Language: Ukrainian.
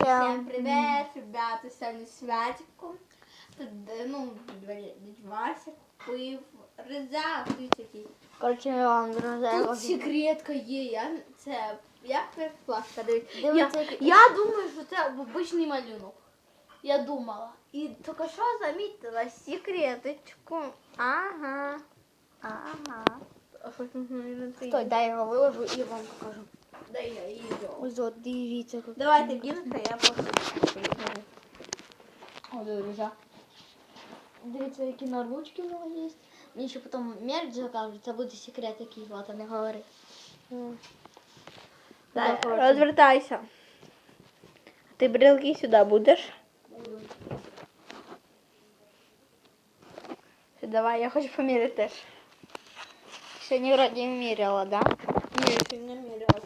Всем привет, ребята, сьогодні святиком. Тут, е, ну, дядь Вася купив. Коротше, я вам друзі. Тут секретка є, я, це, як переплавка, дивіться. Я, я думаю, що це обичний малюнок. Я думала. І тільки що замітила секреточку. Ага. Ага. Стой, дай я його виложу і вам покажу. Дай я її. Ось от, дивіться. як- Давайте гінка, я просто. О, дивіться. Дивіться, які на ручки в нього є. Мені ще потім мерч закажуть, це буде секрет який, не говори. Дай, Да, коротше. розвертайся. Ти брелки сюди будеш? Давай, я хочу поміряти теж. Сьогодні вроді міряла, да? Ні, ще не міряла.